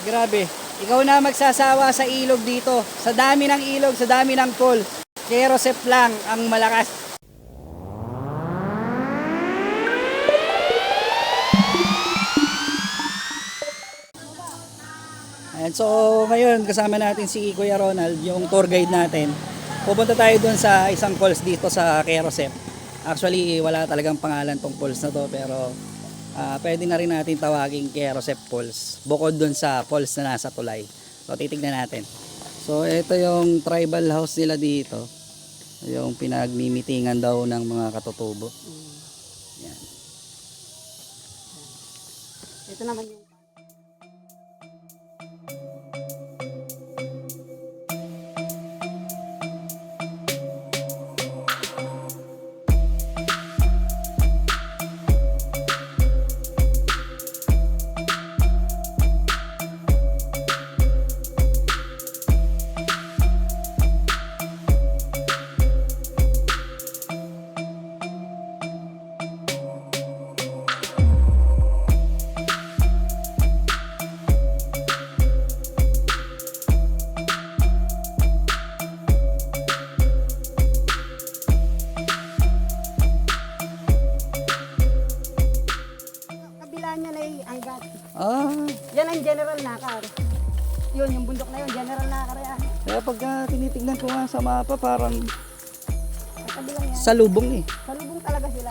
Grabe. Ikaw na magsasawa sa ilog dito. Sa dami ng ilog, sa dami ng pool. Kerosep lang ang malakas. Ayan, so ngayon kasama natin si Kuya Ronald, yung tour guide natin. Pupunta tayo dun sa isang falls dito sa Kerosep. Actually, wala talagang pangalan tong falls na to pero ah, pwede na rin natin tawaging Kerosep Falls. Bukod dun sa falls na nasa tulay. So titignan natin. So ito yung tribal house nila dito. Yung pinagmimitingan daw ng mga katutubo. Yan. Ito naman yung anggat. Ah, Yan ang general nakar. Yun, yung bundok na yun, general nakar yan. kaya pagka tinitignan ko nga sa mapa parang Sa kabilang yan. salubong eh. Salubong talaga sila.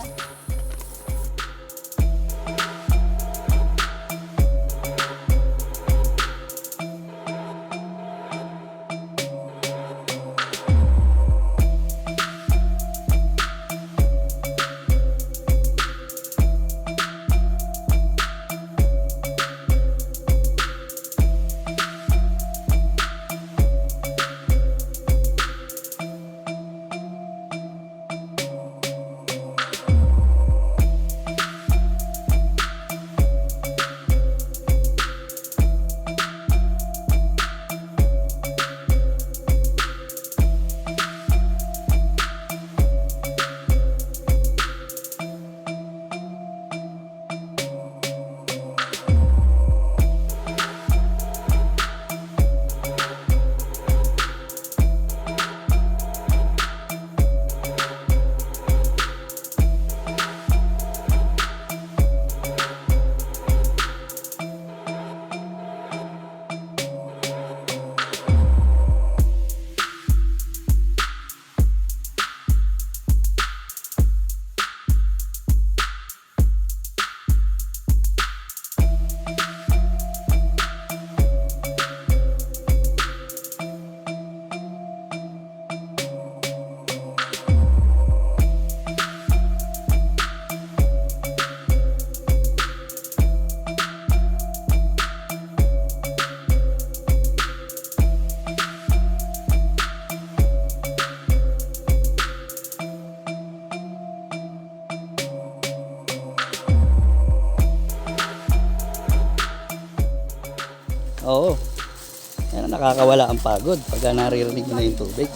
Nakakawala ang pagod pagka naririnig mo na yung tubig.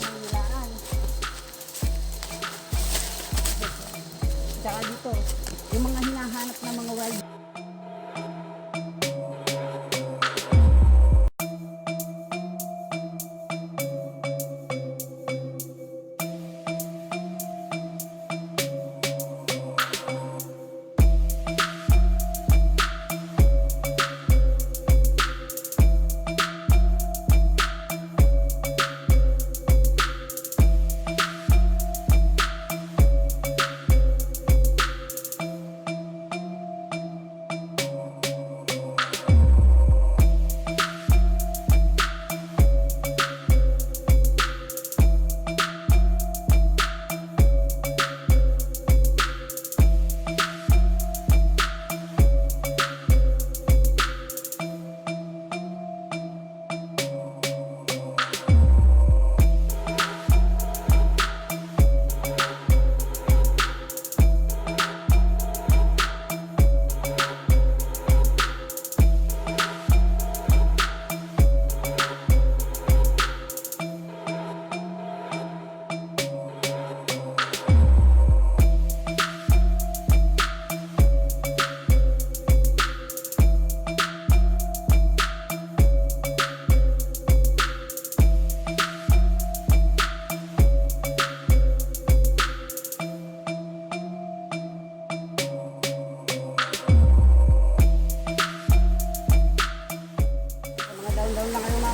meron.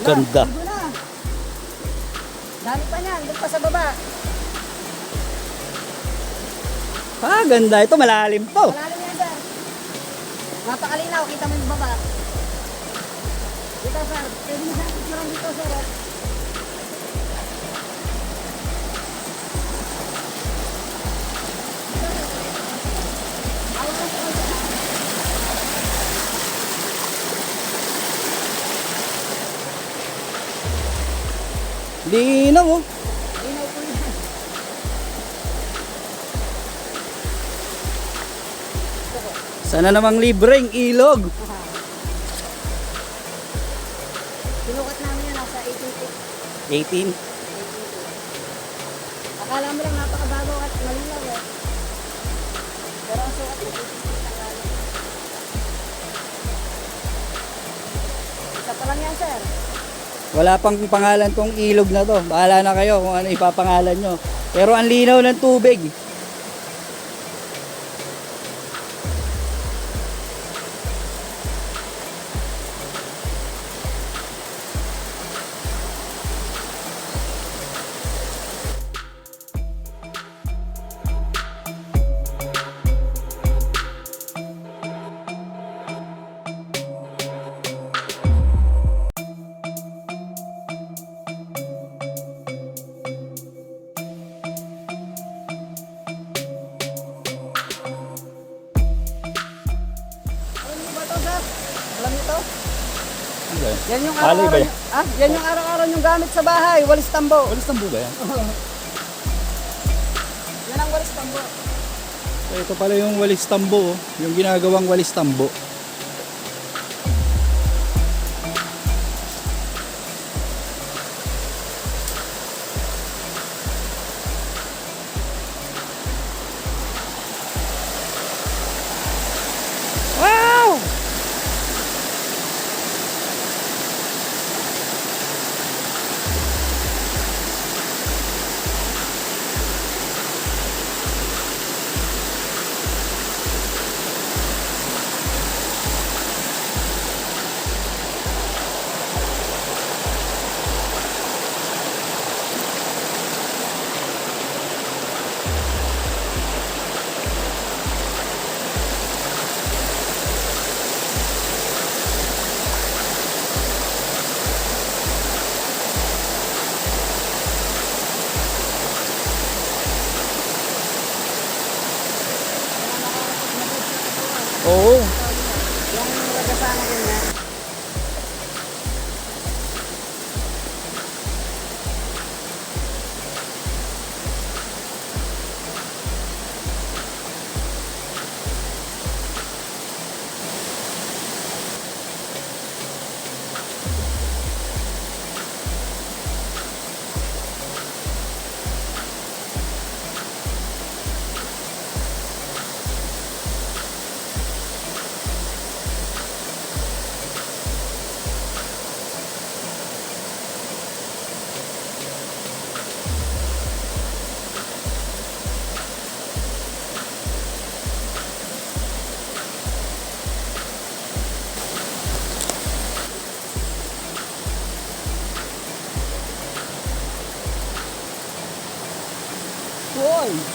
Ganda. Ligo na. Dami pa niyan, doon pa sa baba. Ah, ganda. Ito malalim to. Oh. Malalim yan, sir. Napakalinaw, kita mo yung baba. Kita, sir. Pwede mo sir, picturean dito, sir. Linaw oh. Linaw po yan. Sana namang libreng ilog. Sinukat namin yan, nasa 18 18. Wala pang pangalan tong ilog na to. Bahala na kayo kung ano ipapangalan nyo. Pero ang linaw ng tubig. Yan yung ba araw-araw. yan? Ah, yan yung araw-araw yung gamit sa bahay, walis tambo. Walis ng buga yan. Yan ang walis tambo. Ito pala yung walis tambo. oh. Yung ginagawang walis tambo. ಚೆನ್ನಾಗಿದೆ din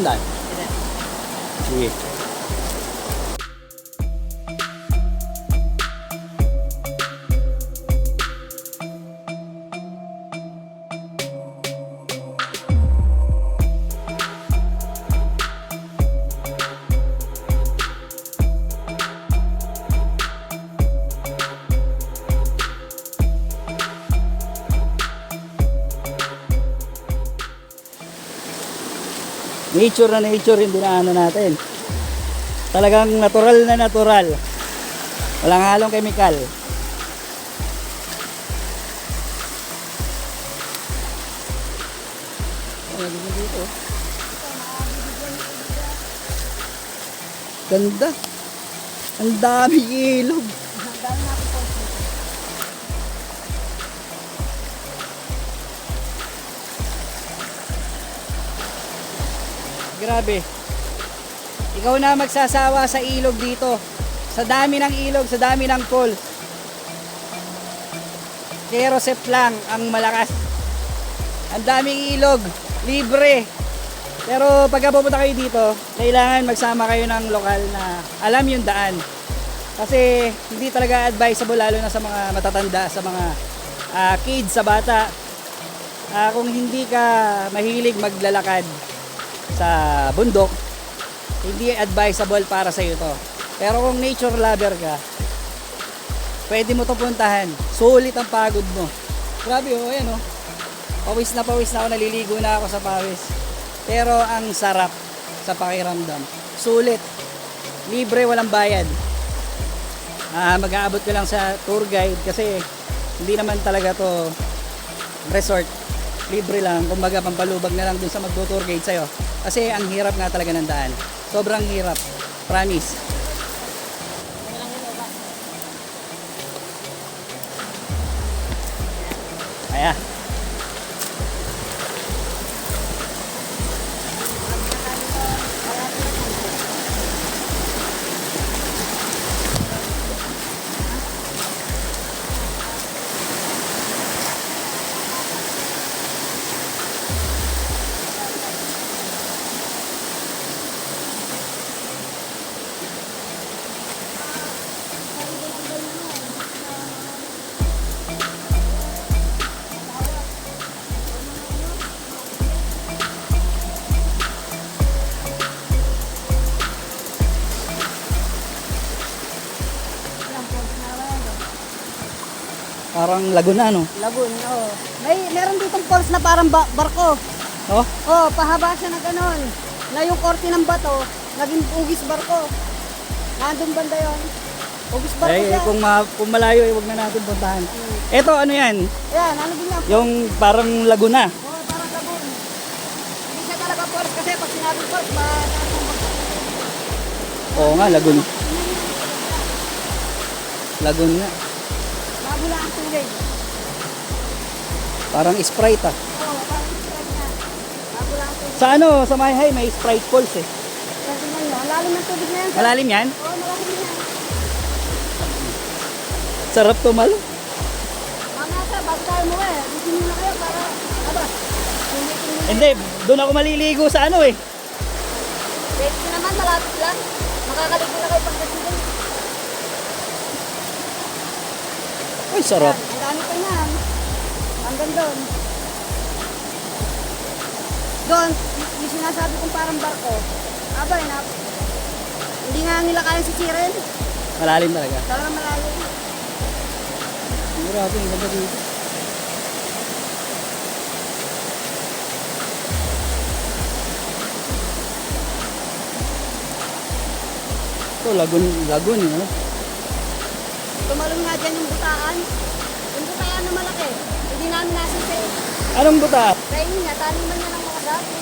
niya. Nature na nature yung dinaanan natin. Talagang natural na natural. Walang halong dito? Ganda. Ang dami ilog. Grabe. Ikaw na magsasawa sa ilog dito. Sa dami ng ilog, sa dami ng falls. Kerosep lang ang malakas. Ang daming ilog, libre. Pero pagka pupunta kayo dito, kailangan magsama kayo ng lokal na alam yung daan. Kasi hindi talaga advisable lalo na sa mga matatanda, sa mga ah, kids, sa bata. Ah, kung hindi ka mahilig maglalakad, sa bundok, hindi advisable para sa iyo to. Pero kung nature lover ka, pwede mo to puntahan. Sulit ang pagod mo. Grabe oh, ayan oh. Pawis na pawis na ako, naliligo na ako sa pawis. Pero ang sarap sa pakiramdam. Sulit. Libre, walang bayad. Ah, mag-aabot ko lang sa tour guide kasi hindi naman talaga to resort. Libre lang, kumbaga pampalubag na lang dun sa magto-tour guide sa'yo. Kasi ang hirap nga talaga ng daan. Sobrang hirap. Promise. Kaya. Parang Laguna, no? Lagoon, oo. May, meron ditong falls na parang ba- barko. Oh, Oh, pahaba siya na ganon. Na yung korte ng bato, naging ugis barko. Nandun banda yun. Ugis barko eh, siya. kung, ma- kung malayo, eh, huwag na natin puntahan. Ito, ano yan? Ayan, ano din lang. Yung parang Laguna. Oh, parang lagoon. Hindi siya talaga falls kasi pag sinabing falls, ba Oo nga, Laguna. Laguna. Ang tubig. Parang Sprite ah. Oo, parang strike na. Mabula ang tubig. Sa ano, sa May High, may Sprite Falls eh. Kasi nga yun, ang lalim ng tubig na yan. Malalim yan? Oo, malalim na yan. Sarap tumalo. Mamaya sir, bago tayo mo eh. Dito muna kayo para, aba, hindi doon ako maliligo sa ano eh. Wait ko naman, malapit lang. Makakaligo na kayo pagdating Uy, sarap. Ang dami pa niyan. Hanggang doon. Doon, yung sinasabi kong parang barko. Aba, eh, na, hindi nga nila kayang sisirin. Malalim talaga. Talagang malayo. Grabe, ang ganda dito. Ito, lagun, lagun, no? Tumalong nga dyan yung butaan. Yung butaan na malaki. Hindi namin nasisi. Anong buta? Kaya yun nga, taniman niya ng mga dati.